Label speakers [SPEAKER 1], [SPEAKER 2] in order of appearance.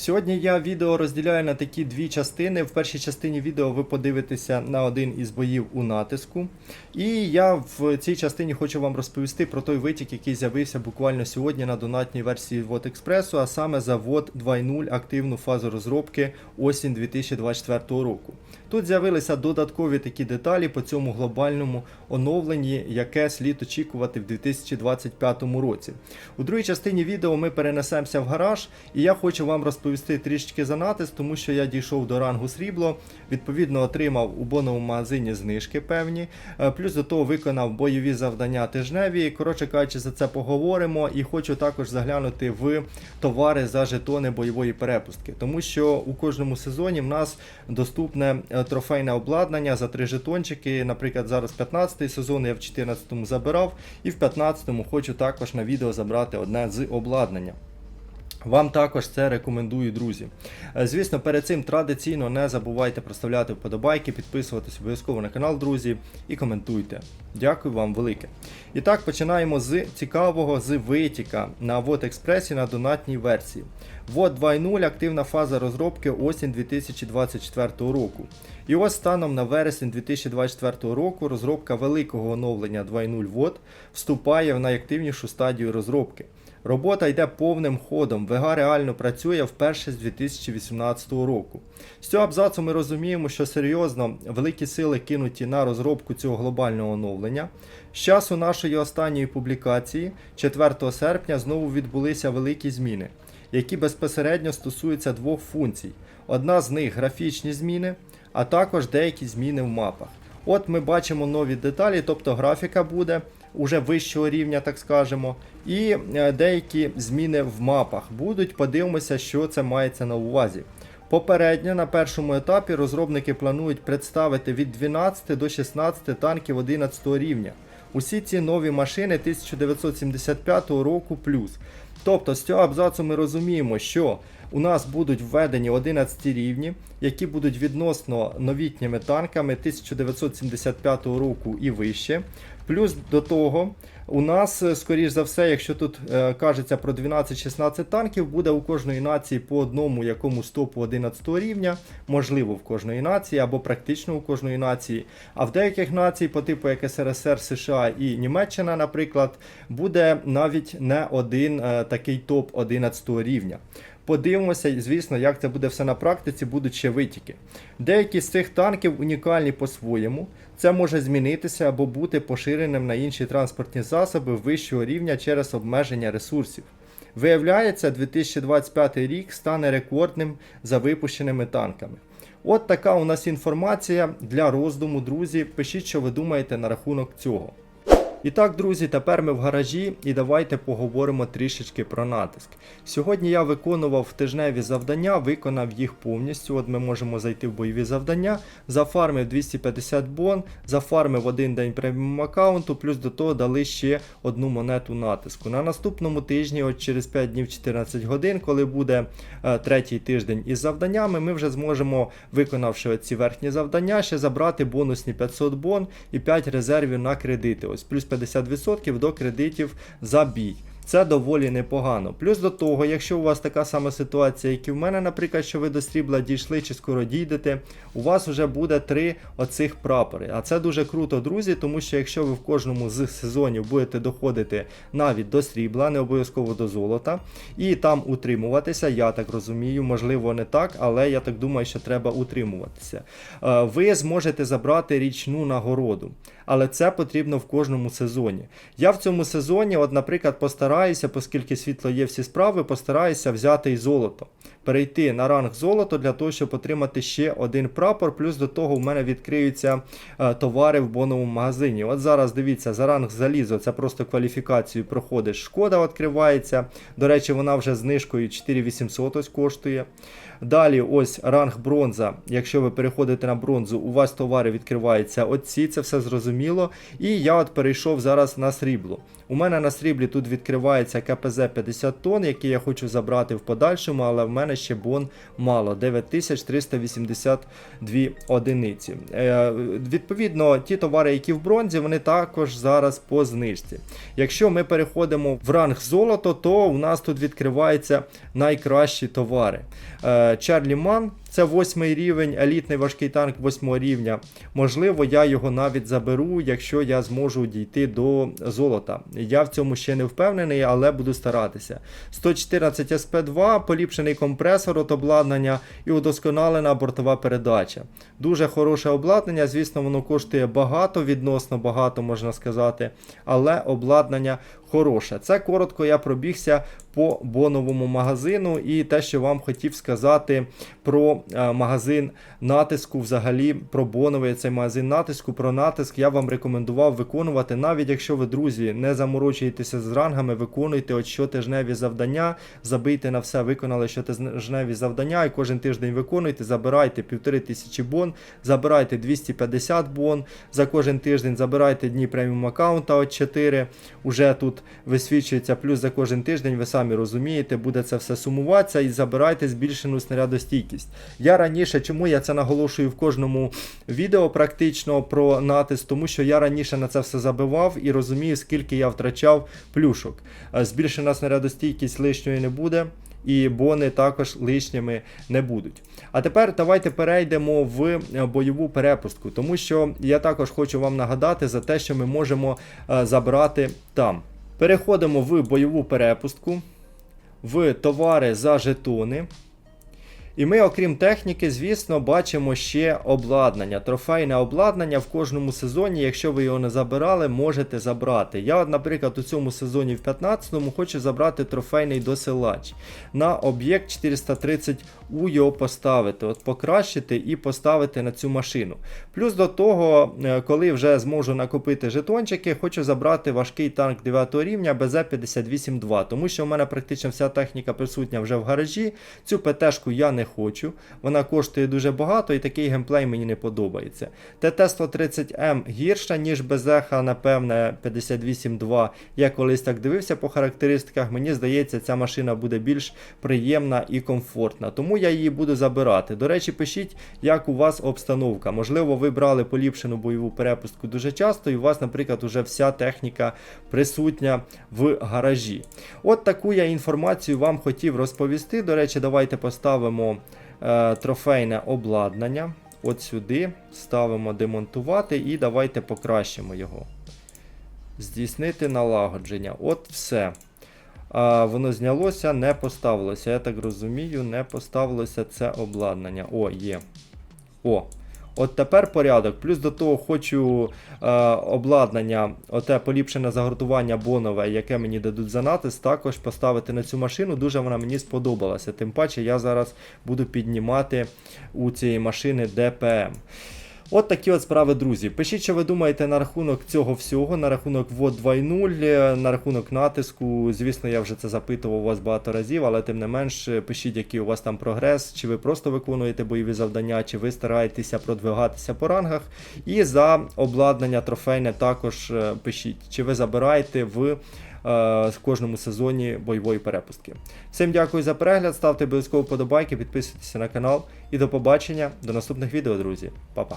[SPEAKER 1] Сьогодні я відео розділяю на такі дві частини. В першій частині відео ви подивитеся на один із боїв у натиску. І я в цій частині хочу вам розповісти про той витік, який з'явився буквально сьогодні на донатній версії Вот Експресу, а саме за Вот 2.0 активну фазу розробки осінь 2024 року. Тут з'явилися додаткові такі деталі по цьому глобальному оновленні, яке слід очікувати в 2025 році. У другій частині відео ми перенесемося в гараж, і я хочу вам розповісти трішечки за натиск, тому що я дійшов до рангу срібло, відповідно отримав у боновому магазині знижки певні. Е, Плюс до того виконав бойові завдання тижневі. Коротше кажучи, за це поговоримо. І хочу також заглянути в товари за жетони бойової перепустки, тому що у кожному сезоні в нас доступне е, трофейне обладнання за три жетончики. Наприклад, зараз 15-й сезон, я в 14-му забирав, і в 15-му хочу також на відео забрати одне з обладнання. Вам також це рекомендую, друзі. Е, Звісно, перед цим традиційно не забувайте проставляти вподобайки, підписуватись обов'язково на канал, друзі, і коментуйте. Дякую вам велике. І так, починаємо з цікавого з витіка на Вот Експресі на донатній версії. Вот 2.0 активна фаза розробки осінь 2024 року. І ось станом на вересень 2024 року розробка великого оновлення 2.0 Вот вступає в найактивнішу стадію розробки. Робота йде повним ходом. ВГ реально працює вперше з 2018 року. З цього абзацу ми розуміємо, що серйозно великі сили кинуті на розробку цього глобального оновлення. З часу нашої останньої публікації, 4 серпня, знову відбулися великі зміни, які безпосередньо стосуються двох функцій. Одна з них графічні зміни, а також деякі зміни в мапах. От ми бачимо нові деталі, тобто графіка буде уже вищого рівня, так скажемо, і е, деякі зміни в мапах будуть. Подивимося, що це мається на увазі. Попередньо на першому етапі розробники планують представити від 12 до 16 танків 11 рівня. Усі ці нові машини 1975 року плюс. Тобто з цього абзацу ми розуміємо, що у нас будуть введені 11 рівні, які будуть відносно новітніми танками 1975 року і вище. Плюс до того, у нас, е, скоріш за все, якщо тут е, кажеться про 12-16 танків, буде у кожної нації по одному якомусь топу 11 рівня, можливо, в кожної нації або практично у кожної нації. А в деяких націй, по типу як СРСР, США і Німеччина, наприклад, буде навіть не один е, такий топ 11 рівня. Подивимося, звісно, як це буде все на практиці, будуть ще витіки. Деякі з цих танків унікальні по-своєму. Це може змінитися або бути поширеним на інші транспортні засоби вищого рівня через обмеження ресурсів. Виявляється, 2025 рік стане рекордним за випущеними танками. От така у нас інформація для роздуму, друзі. Пишіть, що ви думаєте на рахунок цього. І так, друзі, тепер ми в гаражі і давайте поговоримо трішечки про натиск. Сьогодні я виконував тижневі завдання, виконав їх повністю. От ми можемо зайти в бойові завдання, зафармив 250 бон, зафармив один день преміум аккаунту, плюс до того дали ще одну монету натиску. На наступному тижні, от через 5 днів 14 годин, коли буде е, третій тиждень із завданнями, ми вже зможемо, виконавши ці верхні завдання, ще забрати бонусні 500 бон і 5 резервів на кредити. Ось плюс 50% до кредитів за бій. Це доволі непогано. Плюс до того, якщо у вас така сама ситуація, як і в мене, наприклад, що ви до срібла дійшли чи скоро дійдете, у вас вже буде три оцих прапори. А це дуже круто, друзі, тому що якщо ви в кожному з сезонів будете доходити навіть до срібла, не обов'язково до золота, і там утримуватися, я так розумію, можливо, не так, але я так думаю, що треба утримуватися. Е, Ви зможете забрати річну нагороду. Але це потрібно в кожному сезоні. Я в цьому сезоні, от, наприклад, постараюся, оскільки світло є всі справи, постараюся взяти і золото. Перейти на ранг золото для того, щоб отримати ще один прапор. Плюс до того в мене відкриються е, товари в боновому магазині. От зараз дивіться, за ранг залізо, це просто кваліфікацію проходиш. Шкода відкривається. До речі, вона вже знижкою 4800 ось коштує. Далі, ось ранг бронза. Якщо ви переходите на бронзу, у вас товари відкриваються. Оці це все зрозуміло. Зрозуміло. І я от перейшов зараз на срібло. У мене на сріблі тут відкривається КПЗ 50 тонн, який я хочу забрати в подальшому, але в мене ще бон мало 9382 одиниці. Е, відповідно, ті товари, які в бронзі, вони також зараз по знижці. Якщо ми переходимо в ранг золото, то у нас тут відкриваються найкращі товари. Е, Чарлі Ман. Це восьмий рівень, елітний важкий танк восьмого рівня. Можливо, я його навіть заберу, якщо я зможу дійти до золота. Я в цьому ще не впевнений, але буду старатися. 114 СП2, поліпшений компресор от обладнання і удосконалена бортова передача. Дуже хороше обладнання, звісно, воно коштує багато, відносно багато можна сказати, але обладнання хороше. Це коротко я пробігся по боновому магазину і те, що вам хотів сказати про е, магазин натиску, взагалі про боновий цей магазин натиску, про натиск я вам рекомендував виконувати, навіть якщо ви, друзі, не заморочуєтеся з рангами, виконуйте от щотижневі завдання, забийте на все, виконали щотижневі завдання і кожен тиждень виконуйте, забирайте півтори тисячі бон, забирайте 250 бон за кожен тиждень, забирайте дні преміум аккаунта от 4, уже тут висвічується, плюс за кожен тиждень, ви самі розумієте, буде це все сумуватися і забирайте збільшену снарядостійкість. Я раніше, чому я це наголошую в кожному відео практично про натиск, тому що я раніше на це все забивав і розумію, скільки я втрачав плюшок. Е, Збільшена снарядостійкість лишньої не буде. І бони також лишніми не будуть. А тепер давайте перейдемо в е, бойову перепустку, тому що я також хочу вам нагадати за те, що ми можемо е, забрати там. Переходимо в бойову перепустку, в товари за жетони. І ми, окрім техніки, звісно, бачимо ще обладнання. Трофейне обладнання в кожному сезоні, якщо ви його не забирали, можете забрати. Я, наприклад, у цьому сезоні в 15-му хочу забрати трофейний досилач. На об'єкт 430 у його поставити, от покращити і поставити на цю машину. Плюс до того, е, коли вже зможу накопити жетончики, хочу забрати важкий танк 9 рівня БЗ-58-2, тому що в мене практично вся техніка присутня вже в гаражі. Цю ПТшку я не хочу. Вона коштує дуже багато і такий геймплей мені не подобається. ТТ-130М гірша, ніж Безеха, напевне, 58.2. Я колись так дивився по характеристиках. Мені здається, ця машина буде більш приємна і комфортна. Тому я її буду забирати. До речі, пишіть, як у вас обстановка. Можливо, ви брали поліпшену бойову перепустку дуже часто, і у вас, наприклад, уже вся техніка присутня в гаражі. От таку я інформацію вам хотів розповісти. До речі, давайте поставимо е, трофейне обладнання. От сюди ставимо демонтувати і давайте покращимо його. Здійснити налагодження. От все. А, Воно знялося, не поставилося. Я так розумію, не поставилося це обладнання. О, є. О. От тепер порядок. Плюс до того хочу е, обладнання, оте поліпшене загортування бонове, яке мені дадуть за натиск, також поставити на цю машину. Дуже вона мені сподобалася. Тим паче я зараз буду піднімати у цієї машини ДПМ. От такі от справи, друзі. Пишіть, що ви думаєте на рахунок цього всього, на рахунок ВОД 2.0, на рахунок натиску. Звісно, я вже це запитував у вас багато разів, але тим не менш, пишіть, який у вас там прогрес, чи ви просто виконуєте бойові завдання, чи ви стараєтеся продвигатися по рангах. І за обладнання трофейне також е, пишіть, чи ви забираєте в. е, В кожному сезоні бойової перепустки. Всім дякую за перегляд, ставте обов'язково вподобайки, підписуйтесь на канал і до побачення до наступних відео, друзі. Па-па.